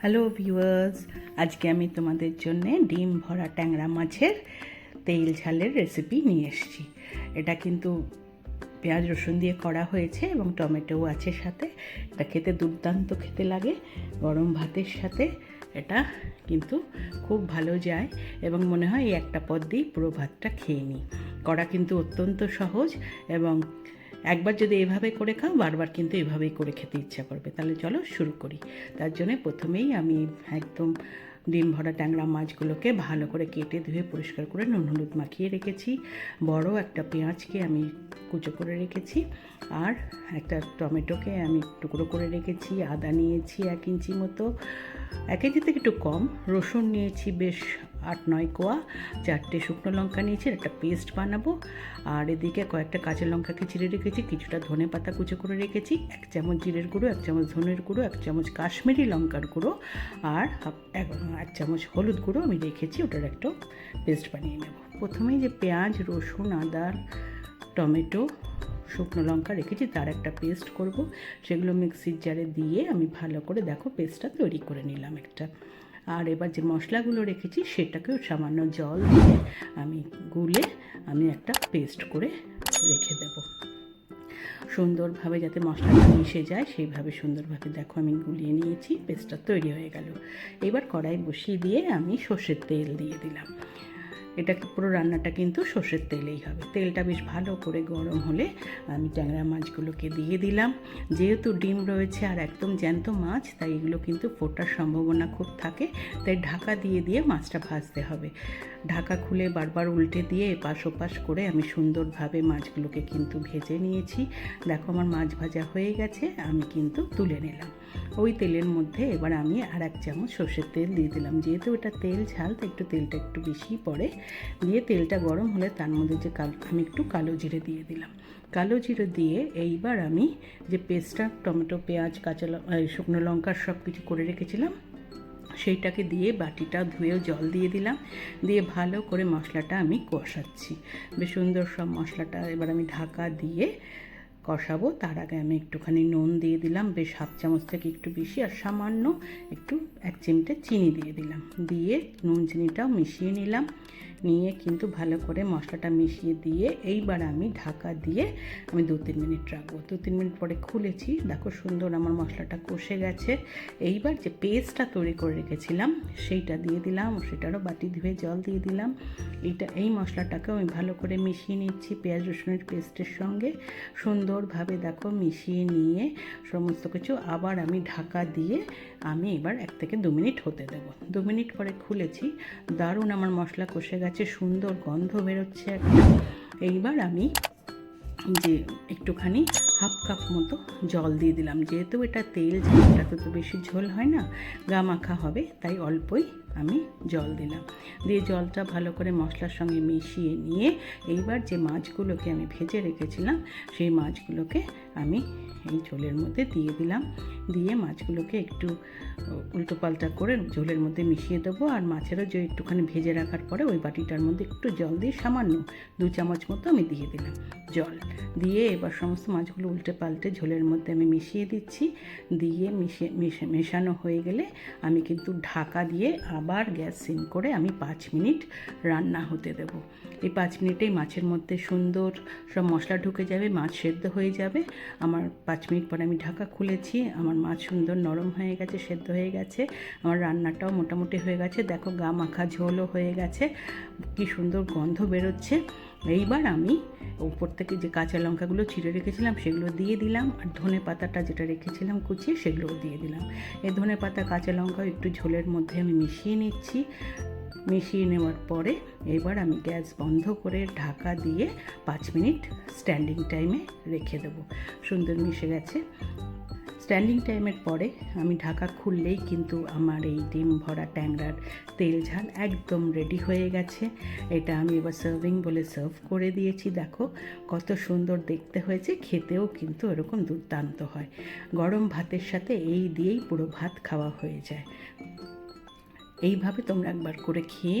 Hello viewers, আজকে আমি তোমাদের জন্য ডিম ভরা ট্যাংরা মাছের তেল ঝালের রেসিপি নিয়ে এসেছি। এটা কিন্তু পেঁয়াজ রসুন দিয়ে করা হয়েছে এবং টমেটোও আছে সাথে। এটা খেতে দুর্দান্ত খেতে লাগে। গরম ভাতের সাথে এটা কিন্তু খুব ভালো যায় এবং মনে হয় এই একটা পদ দিয়েই পুরো ভাতটা খেয়ে নিই। করা কিন্তু অত্যন্ত সহজ এবং একবার যদি এভাবে করে খাও, বারবার কিন্তু এভাবেই করে খেতে ইচ্ছা করবে। তাহলে চলো শুরু করি। তার জন্য প্রথমেই আমি একদম ডিম ভরা ট্যাংরা মাছগুলোকে ভালো করে কেটে ধুয়ে পরিষ্কার করে নুন হলুদ মাখিয়ে রেখেছি। বড় একটা পেঁয়াজকে আমি কুচো করে রেখেছি আর একটা টমেটোকে আমি টুকরো করে রেখেছি, আদা নিয়েছি এক ইঞ্চি মতো। এক কেজি থেকে একটু কম। রসুন নিয়েছি বেশ আট নয় কোয়া, চারটে শুকনো লঙ্কা নিয়েছি একটা পেস্ট বানাবো। আর এদিকে কয়েকটা কাঁচা লঙ্কাকে চিড়ে রেখেছি, কিছুটা ধনে পাতা কুচো করে রেখেছি, এক চামচ জিরের গুঁড়ো, এক চামচ ধনের গুঁড়ো, এক চামচ কাশ্মীরি লঙ্কার গুঁড়ো, আর এক চামচ হলুদ গুঁড়ো আমি রেখেছি, ওটার একটা পেস্ট বানিয়ে নেব। প্রথমেই যে পেঁয়াজ, রসুন, আদা, টমেটো, শুকনো লঙ্কা রেখেছি, তার একটা পেস্ট করব। সেগুলো মিক্সির জারে দিয়ে আমি ভালো করে, দেখো, পেস্টটা তৈরি করে নিলাম একটা। আর এবার যে মশলাগুলো রেখেছি সেটাকেও সামান্য জল দিয়ে আমি গুলে আমি একটা পেস্ট করে রেখে দেব। সুন্দরভাবে যাতে মশলাটা মিশে যায়, সেইভাবে সুন্দরভাবে দেখো আমি গুলিয়ে নিয়েছি, পেস্টটা তৈরি হয়ে গেল। এবার কড়াই বসিয়ে দিয়ে আমি সর্ষের তেল দিয়ে দিলাম। এটা পুরো রান্নাটা কিন্তু সর্ষের তেলেই হবে। তেলটা বেশ ভালো করে গরম হলে আমি ট্যাংরা মাছগুলোকে দিয়ে দিলাম। যেহেতু ডিম রয়েছে আর একদম জ্যান্ত মাছ, তাই এগুলো কিন্তু ফোটার সম্ভাবনা খুব থাকে, তাই ঢাকা দিয়ে দিয়ে মাছটা ভাজতে হবে। ঢাকা খুলে বারবার উল্টে দিয়ে এপাশ ওপাশ করে আমি সুন্দরভাবে মাছগুলোকে কিন্তু ভেজে নিয়েছি। দেখো আমার মাছ ভাজা হয়ে গেছে, আমি কিন্তু তুলে নিলাম। ওই তেলের মধ্যে এবার আমি আর এক চামচ সর্ষের তেল দিয়ে দিলাম। যেহেতু এটা তেল ঝাল, তো একটু তেলটা একটু বেশি পড়ে। দিয়ে তেলটা গরম হলে তার মধ্যে যে কাল, আমি একটু কালো জিরে দিয়ে দিলাম। কালো জিরে দিয়ে এইবার আমি যে পেস্টটা, টমেটো, পেঁয়াজ, কাঁচা শুকনো লঙ্কার সব কিছু করে রেখেছিলাম, সেইটাকে দিয়ে বাটিটা ধুয়েও জল দিয়ে দিলাম। দিয়ে ভালো করে মশলাটা আমি কষাচ্ছি। বেশ সুন্দর সব মশলাটা এবার আমি ঢাকা দিয়ে কষাবো। তার আগে আমি একটুখানি নুন দিয়ে দিলাম, বেশ হাফ চামচ থেকে একটু বেশি, আর সামান্য একটু এক চিমটে চিনি দিয়ে দিলাম। দিয়ে নুন চিনিটাও মিশিয়ে নিলাম। নিয়ে কিন্তু ভালো করে মশলাটা মিশিয়ে দিয়ে এইবার আমি ঢাকা দিয়ে আমি দু তিন মিনিট রাখব। দু তিন মিনিট পরে খুলেছি। দেখো সুন্দর আমার মশলাটা কষে গেছে। এইবার যে পেস্টটা তৈরি করে রেখেছিলাম, সেইটা দিয়ে দিলাম। সেটারও বাটি ধুয়ে জল দিয়ে দিলাম। এইটা এই মশলাটাকেও আমি ভালো করে মিশিয়ে নিচ্ছি পেঁয়াজ, রসুনের পেস্টের সঙ্গে। সুন্দরভাবে দেখো মিশিয়ে নিয়ে সমস্ত কিছু আবার আমি ঢাকা দিয়ে আমি এবার এক থেকে দু মিনিট হতে দেব। দু মিনিট পরে খুলেছি। দারুণ আমার মশলা কষে গেছে, সুন্দর গন্ধ বেরোচ্ছে এইবার আমি যে একটুখানি হাফ কাপ মতো জল দিয়ে দিলাম। যেহেতু এটা তেল ঝালটাতে তো বেশি ঝোল হয় না, গা মাখা হবে, তাই অল্পই আমি জল দিলাম। দিয়ে জলটা ভালো করে মশলার সঙ্গে মিশিয়ে নিয়ে এইবার যে মাছগুলোকে আমি ভেজে রেখেছিলাম, সেই মাছগুলোকে আমি এই ঝোলের মধ্যে দিয়ে দিলাম। দিয়ে মাছগুলোকে একটু উল্টো পাল্টা করে ঝোলের মধ্যে মিশিয়ে দেবো। আর মাছেরও যে একটুখানি ভেজে রাখার পরে ওই বাটিটার মধ্যে একটু জল দিয়ে সামান্য দু চামচ মতো আমি দিয়ে দিলাম জল। দিয়ে এবার সমস্ত মাছগুলো উল্টে পাল্টে ঝোলের মধ্যে আমি মিশিয়ে দিচ্ছি। দিয়ে মিশে, মেশানো হয়ে গেলে আমি কিন্তু ঢাকা দিয়ে আবার গ্যাস সিম করে আমি পাঁচ মিনিট রান্না হতে দেব। এই পাঁচ মিনিটেই মাছের মধ্যে সুন্দর সব মশলা ঢুকে যাবে, মাছ সেদ্ধ হয়ে যাবে। আমার পাঁচ মিনিট পরে আমি ঢাকা খুলেছি, আমার মাছ সুন্দর নরম হয়ে গেছে, সেদ্ধ হয়ে গেছে। আমার রান্নাটাও মোটামুটি হয়ে গেছে। দেখো গা মাখা ঝোলও হয়ে গেছে। কি সুন্দর গন্ধ বেরোচ্ছে। এইবার আমি উপর থেকে যে কাঁচা লঙ্কাগুলো ছিঁড়ে রেখেছিলাম, সেগুলো দিয়ে দিলাম। আর ধনে পাতাটা যেটা রেখেছিলাম কুচিয়ে, সেগুলোও দিয়ে দিলাম। এই ধনে পাতা, কাঁচা লঙ্কাও একটু ঝোলের মধ্যে আমি মিশিয়ে নিচ্ছি। মিশিয়ে নেওয়ার পরে এবার আমি গ্যাস বন্ধ করে ঢাকা দিয়ে পাঁচ মিনিট স্ট্যান্ডিং টাইমে রেখে দেবো। সুন্দর মিশে গেছে। স্ট্যান্ডিং টাইমের পরে আমি ঢাকা খুললেই কিন্তু আমার এই ডিম ভরা ট্যাংরার তেল ঝাল একদম রেডি হয়ে গেছে। এটা আমি এবার সার্ভিং বলে সার্ভ করে দিয়েছি। দেখো কত সুন্দর দেখতে হয়েছে, খেতেও কিন্তু এরকম দুর্দান্ত হয়। গরম ভাতের সাথে এই দিয়েই পুরো ভাত খাওয়া হয়ে যায়। এইভাবে তোমরা একবার করে খেয়ে